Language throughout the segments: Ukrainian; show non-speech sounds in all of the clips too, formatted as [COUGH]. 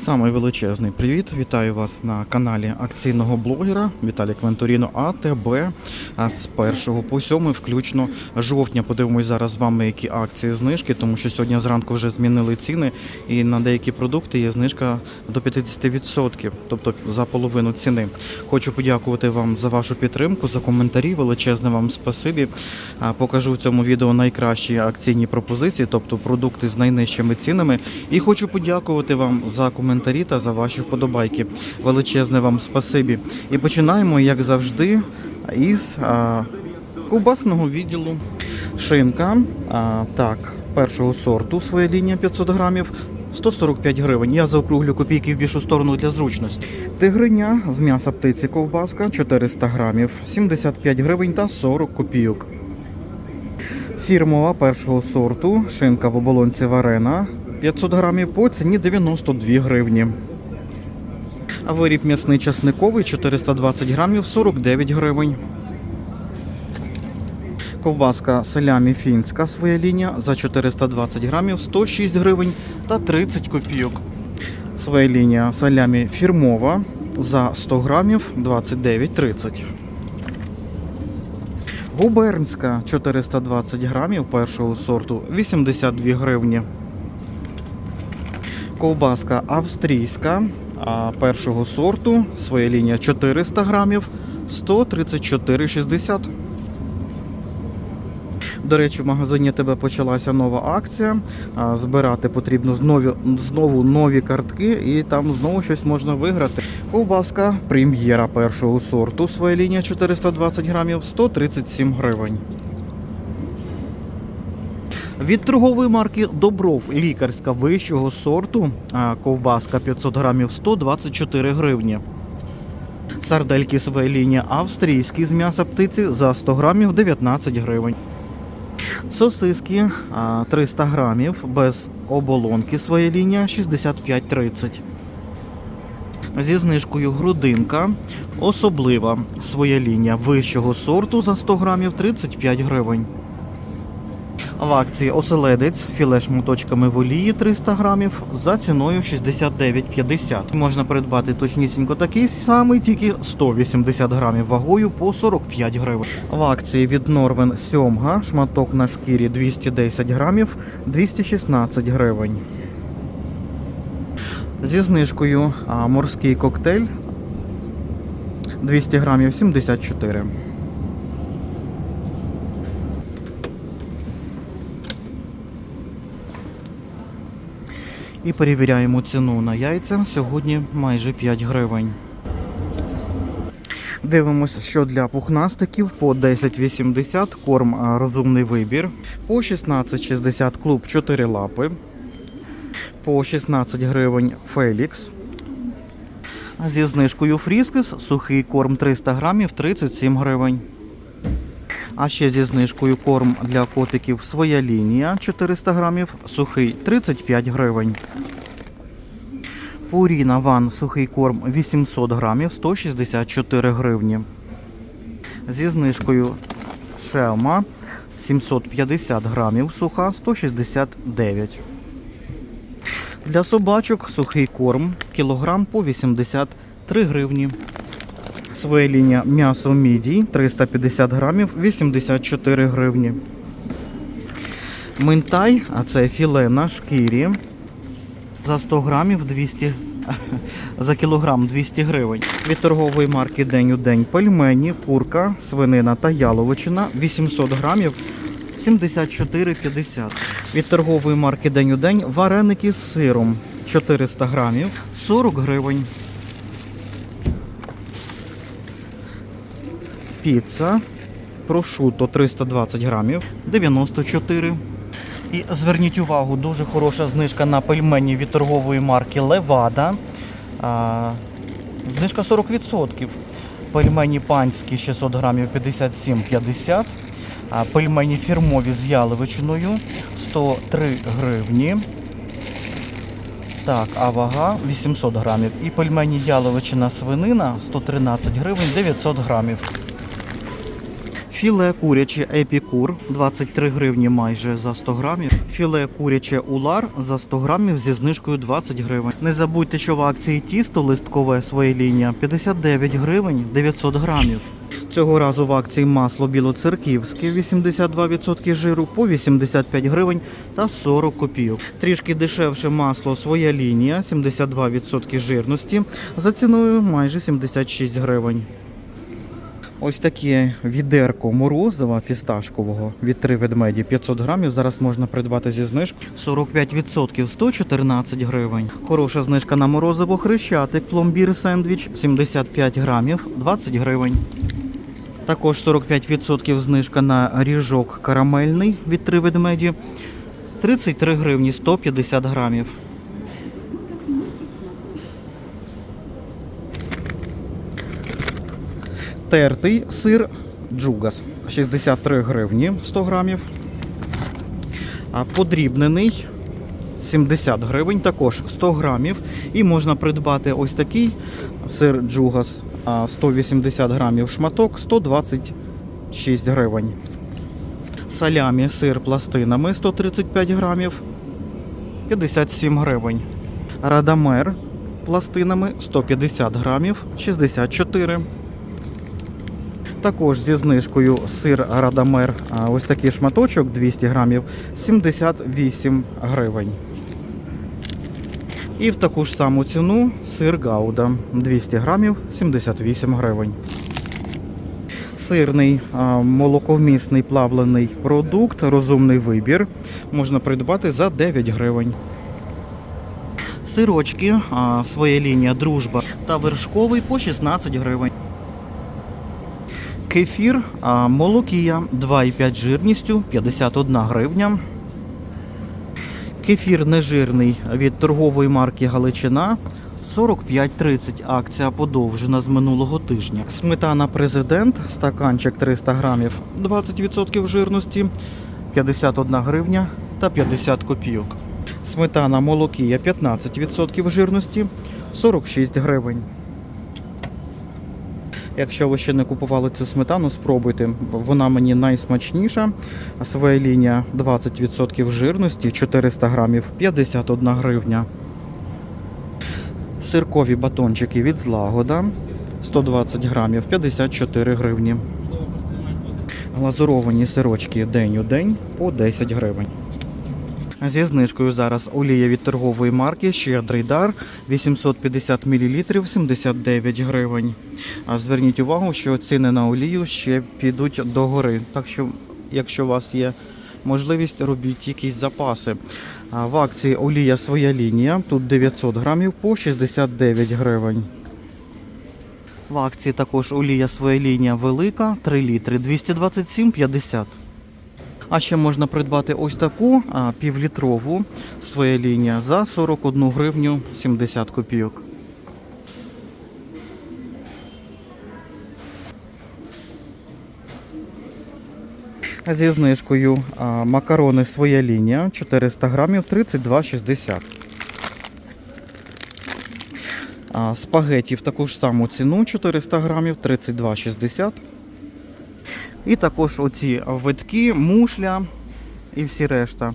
Самий величезний привіт! Вітаю вас на каналі акційного блогера Віталій Квентуріно АТБ. З 1 по 7 включно жовтня. Подивимось зараз з вами, які акції знижки, тому що сьогодні зранку вже змінили ціни, і на деякі продукти є знижка до 50%, тобто за половину ціни. Хочу подякувати вам за вашу підтримку, за коментарі. Величезне вам спасибі. Покажу в цьому відео найкращі акційні пропозиції, тобто продукти з найнижчими цінами. І хочу подякувати вам за коментарі та за ваші вподобайки. Величезне вам спасибі. І починаємо, як завжди, із а, ковбасного відділу. Шинка. А, так, першого сорту своя лінія 500 грамів. 145 гривень. Я заокруглю копійки в більшу сторону для зручності. Тигриня з м'яса птиці ковбаска 400 грамів, 75 гривень та 40 копійок. Фірмова першого сорту, шинка в оболонці варена 500 грамів по ціні 92 гривні. А виріб м'ясний часниковий 420 грамів 49 гривень. Ковбаска салямі фінська своя лінія за 420 грамів 106 гривень та 30 копійок. Своя лінія салямі фірмова за 100 грамів 29,30. Губернська 420 грамів першого сорту 82 гривні. Ковбаска австрійська першого сорту, своя лінія 400 грамів 134,60. До речі, в магазині тебе почалася нова акція. Збирати потрібно знову, знову нові картки, і там знову щось можна виграти. Ковбаска прем'єра першого сорту, своя лінія 420 грамів 137 гривень. Від торгової марки Добров лікарська вищого сорту ковбаска 500 грамів 124 гривні. Сардельки своя лінія австрійські з м'яса птиці за 100 грамів 19 гривень. Сосиски 300 грамів без оболонки своя лінія 65,30. Зі знижкою грудинка особлива своя лінія вищого сорту за 100 грамів 35 гривень. В акції оселедець філе шматочками в олії 300 грамів за ціною 69,50. Можна придбати точнісінько такий самий, тільки 180 грамів вагою по 45 гривень. В акції від Норвен сьомга шматок на шкірі 210 грамів 216 гривень. Зі знижкою морський коктейль 200 грамів 74. І перевіряємо ціну на яйця. Сьогодні майже 5 гривень. Дивимося, що для пухнастиків по 10,80 корм розумний вибір. По 16,60 клуб 4 лапи. По 16 гривень Фелікс. Зі знижкою Фріскес сухий корм 300 грамів 37 гривень. А ще зі знижкою корм для котиків своя лінія 400 грамів, сухий 35 гривень. Пуріна Ван сухий корм 800 грамів 164 гривні. Зі знижкою Шелма 750 грамів, суха 169. Для собачок сухий корм кілограм по 83 гривні. Своя м'ясо мідій 350 грамів 84 гривні. Минтай, а це філе на шкірі. За 100 грамів 200, [LAUGHS] за кілограм 200 гривень. Від торгової марки День у день пельмені, курка, свинина та яловичина 800 грамів 74,50. Від торгової марки День у день вареники з сиром 400 грамів 40 гривень. Піца прошуто 320 грамів 94. І зверніть увагу, дуже хороша знижка на пельмені від торгової марки Левада. А, знижка 40%. Пельмені панські 600 грамів 57,50. А пельмені фірмові з яловичиною 103 гривні. Так, а вага 800 грамів. І пельмені яловичина свинина 113 гривень 900 грамів. Філе куряче епікур 23 гривні майже за 100 грамів. Філе куряче улар за 100 грамів зі знижкою 20 гривень. Не забудьте, що в акції тісто листкове своє лінія 59 гривень 900 грамів. Цього разу в акції масло білоцерківське 82% жиру по 85 гривень та 40 копійок. Трішки дешевше масло своя лінія 72% жирності за ціною майже 76 гривень. Ось таке відерко морозива фісташкового від 3 ведмеді 500 грамів. Зараз можна придбати зі знижкою 45% 114 гривень. Хороша знижка на морозиво хрещатик, пломбір сендвіч 75 грамів 20 гривень. Також 45% знижка на ріжок карамельний від 3 ведмеді 33 гривні 150 грамів. Тертий сир Джугас 63 гривні 100 грамів. А подрібнений 70 гривень, також 100 грамів. І можна придбати ось такий сир Джугас 180 грамів шматок 126 гривень. Салямі сир пластинами 135 грамів 57 гривень. Радамер пластинами 150 грамів 64 гривень. Також зі знижкою сир Радамер, ось такий шматочок 200 грамів 78 гривень. І в таку ж саму ціну сир Гауда 200 грамів 78 гривень. Сирний молоковмісний плавлений продукт, розумний вибір. Можна придбати за 9 гривень. Сирочки, своя лінія дружба та вершковий по 16 гривень. Кефір молокія 2,5 жирністю 51 гривня. Кефір нежирний від торгової марки Галичина 45,30. Акція подовжена з минулого тижня. Сметана президент, стаканчик 300 грамів, 20% жирності 51 гривня та 50 копійок. Сметана молокія 15% жирності 46 гривень. Якщо ви ще не купували цю сметану, спробуйте. Вона мені найсмачніша. Своя лінія 20% жирності, 400 грамів, 51 гривня. Сиркові батончики від злагода 120 грамів, 54 гривні. Глазуровані сирочки день у день по 10 гривень. Зі знижкою зараз олія від торгової марки Щедрий дар 850 мл 79 гривень. А Зверніть увагу, що ціни на олію ще підуть догори. Так що, якщо у вас є можливість, робіть якісь запаси. В акції олія своя лінія. Тут 900 грамів по 69 гривень. В акції також олія своя лінія велика 3 літри 227,50. А ще можна придбати ось таку півлітрову своя лінія за 41 гривню 70 копійок. Зі знижкою макарони своя лінія 400 грамів 32,60. А, Спагеті в таку ж саму ціну 400 грамів 32,60. І також оці витки, мушля і всі решта.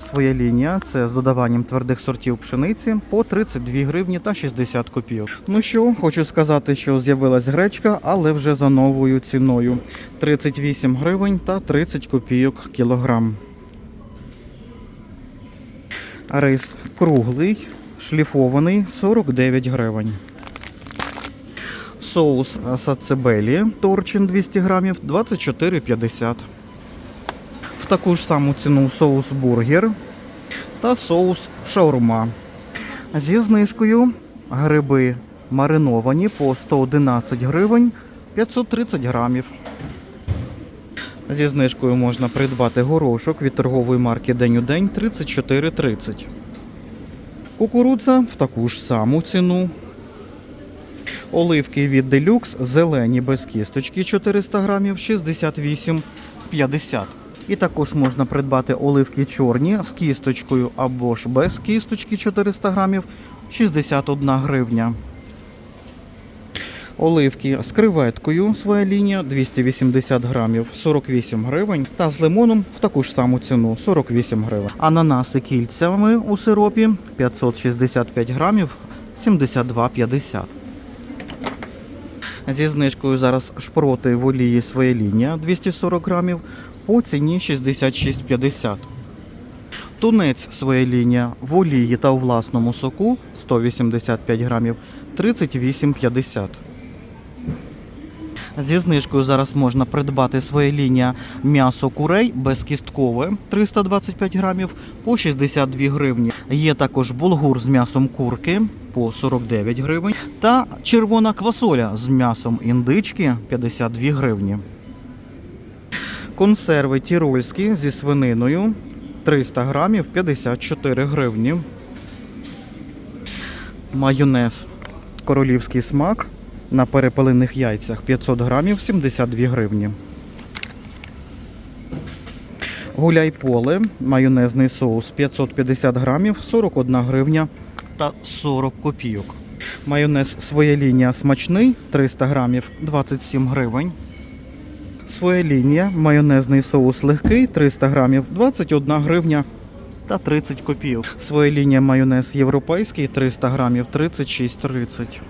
Своя лінія це з додаванням твердих сортів пшениці по 32 гривні та 60 копійок. Ну що, хочу сказати, що з'явилась гречка, але вже за новою ціною 38 гривень та 30 копійок кілограм. Рис круглий, шліфований 49 гривень. Соус сацебелі торчин 200 грамів 24,50. В таку ж саму ціну соус бургер та соус шаурма. Зі знижкою гриби мариновані по 111 гривень 530 грамів. Зі знижкою можна придбати горошок від торгової марки День у день 34,30. Кукурудза в таку ж саму ціну Оливки від Deluxe зелені без кісточки 400 грамів 68,50. І також можна придбати оливки чорні з кісточкою або ж без кісточки 400 грамів 61 гривня. Оливки з креветкою своя лінія 280 грамів 48 гривень. Та з лимоном в таку ж саму ціну 48 гривень. Ананаси кільцями у сиропі 565 грамів 72,50. Зі знижкою зараз шпроти в олії своя лінія 240 грамів по ціні 66,50. Тунець своя лінія в олії та у власному соку 185 грамів 38,50. Зі знижкою зараз можна придбати своє лінія м'ясо курей безкісткове 325 грамів по 62 гривні. Є також булгур з м'ясом курки по 49 гривень та червона квасоля з м'ясом індички 52 гривні. Консерви тірольські зі свининою 300 грамів 54 гривні. Майонез королівський смак на перепелених яйцях 500 грамів 72 гривні. Гуляй поле, майонезний соус 550 грамів 41 гривня та 40 копійок. Майонез своя лінія смачний 300 грамів 27 гривень. Своя лінія, майонезний соус легкий 300 грамів 21 гривня та 30 копійок. Своя лінія майонез європейський 300 грамів 36,30.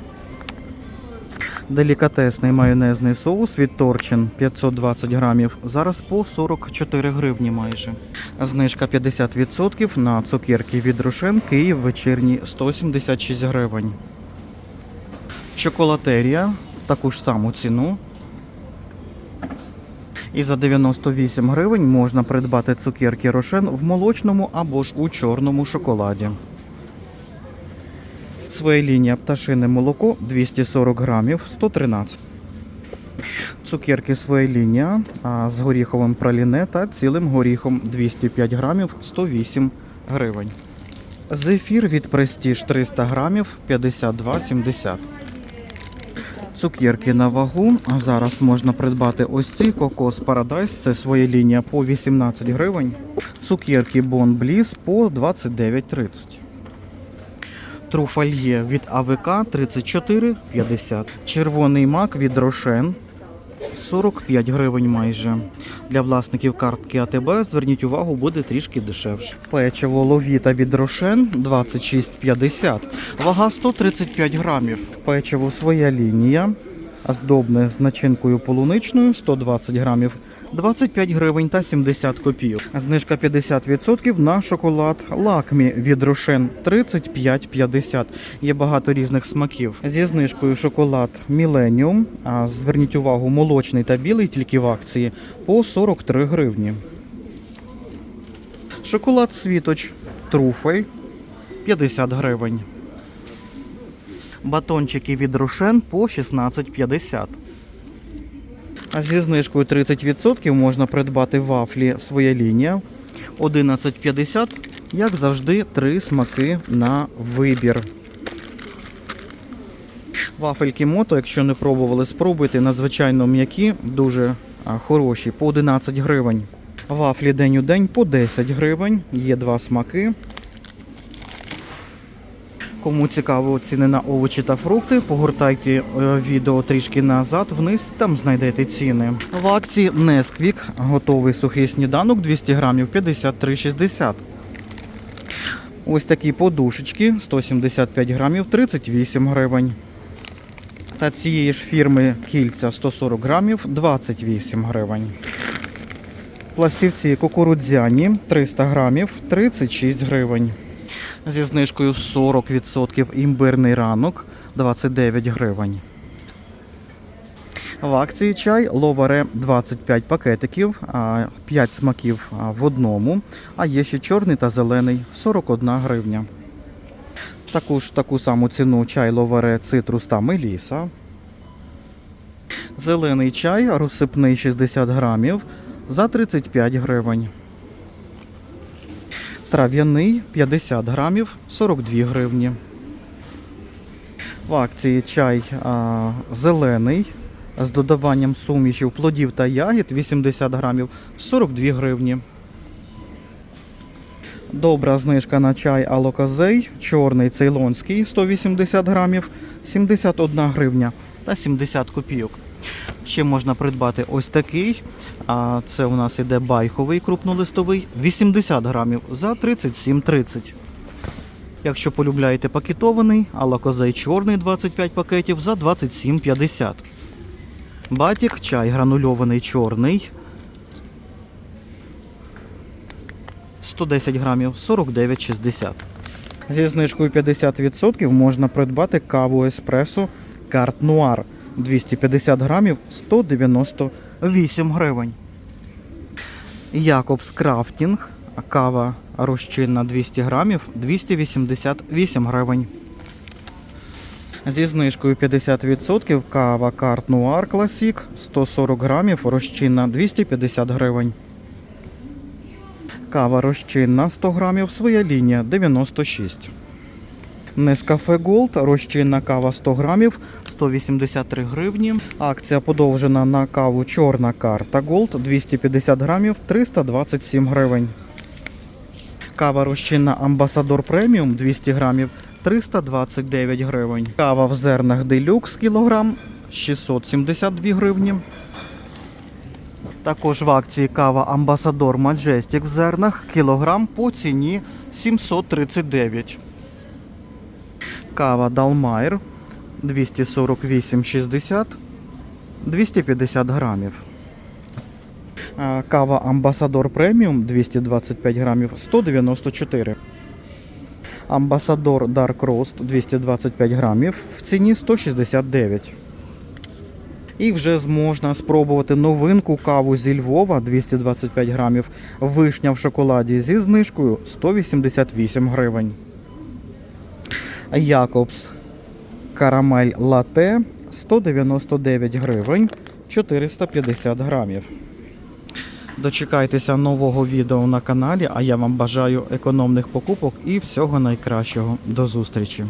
Делікатесний майонезний соус від Торчин 520 грамів. Зараз по 44 гривні майже. Знижка 50% на цукерки від Рошен Київ вечірні 176 гривень. Чоколатерія таку ж саму ціну. І за 98 гривень можна придбати цукерки Рошен в молочному або ж у чорному шоколаді. Своя лінія пташине молоко 240 грамів 113. Цукерки своя лінія з горіховим праліне та цілим горіхом 205 грамів 108 гривень. Зефір від Prestige 300 грамів 52,70. Цукерки на вагу. Зараз можна придбати ось ці Кокос Paradise. Це своя лінія по 18 гривень. Цукерки Bon Bliss по 29,30. Труфальє від АВК 34,50. Червоний мак від Рошен 45 гривень майже. Для власників картки АТБ зверніть увагу, буде трішки дешевше. Печиво ловіта від Рошен 26,50. Вага 135 грамів. Печиво своя лінія. Оздобне з начинкою полуничною 120 грамів 25 гривень та 70 копійок. Знижка 50% на шоколад лакмі від Рошен 35,50. Є багато різних смаків. Зі знижкою шоколад Міленіум. А зверніть увагу, молочний та білий тільки в акції по 43 гривні. Шоколад світоч труфель 50 гривень. Батончики від Рошен по 16,50. Зі знижкою 30% можна придбати вафлі своя лінія 11,50. Як завжди, три смаки на вибір. Вафельки мото, якщо не пробували, спробуйте. Надзвичайно м'які, дуже хороші, по 11 гривень. Вафлі день у день по 10 гривень. Є два смаки. Кому цікаво ціни на овочі та фрукти, погортайте е, відео трішки назад, вниз, там знайдете ціни. В акції Несквік готовий сухий сніданок 200 грамів 53,60. Ось такі подушечки 175 грамів 38 гривень. Та цієї ж фірми кільця 140 грамів 28 гривень. Пластівці кукурудзяні 300 грамів 36 гривень. Зі знижкою 40% імбирний ранок 29 гривень. В акції чай ловаре 25 пакетиків, 5 смаків в одному, а є ще чорний та зелений 41 гривня. Таку ж таку саму ціну чай ловаре цитрус та меліса. Зелений чай розсипний 60 грамів за 35 гривень. Трав'яний 50 грамів 42 гривні. В акції чай а, зелений з додаванням сумішів плодів та ягід 80 грамів 42 гривні. Добра знижка на чай алоказей, чорний цейлонський 180 грамів 71 гривня. та 70 копійок. Ще можна придбати ось такий. А це у нас іде байховий крупнолистовий 80 грамів за 37,30. Якщо полюбляєте пакетований, алакозей чорний 25 пакетів за 27,50. Батік, чай гранульований чорний. 110 грамів 49,60. Зі знижкою 50% можна придбати каву еспресо Карт Нуар 250 грамів 198 гривень. Якобс Крафтінг, кава розчинна 200 грамів 288 гривень. Зі знижкою 50% кава Карт Нуар Класік 140 грамів розчинна 250 гривень. Кава розчинна 100 грамів, своя лінія 96. Нескафе Голд, розчинна кава 100 грамів, 183 гривні. Акція подовжена на каву Чорна карта Голд 250 грамів, 327 гривень. Кава розчинна Амбасадор Преміум 200 грамів, 329 гривень. Кава в зернах Делюкс кілограм 672 гривні. Також в акції кава Амбасадор Маджестік в зернах кілограм по ціні 739. Кава Далмайр 248,60 250 грамів. Кава Амбасадор Преміум 225 грамів 194. Амбасадор Dark Roast 225 грамів в ціні 169. І вже можна спробувати новинку каву зі Львова 225 грамів. Вишня в шоколаді зі знижкою 188 гривень. Якобс Карамель лате 199 гривень 450 грамів. Дочекайтеся нового відео на каналі, а я вам бажаю економних покупок і всього найкращого. До зустрічі!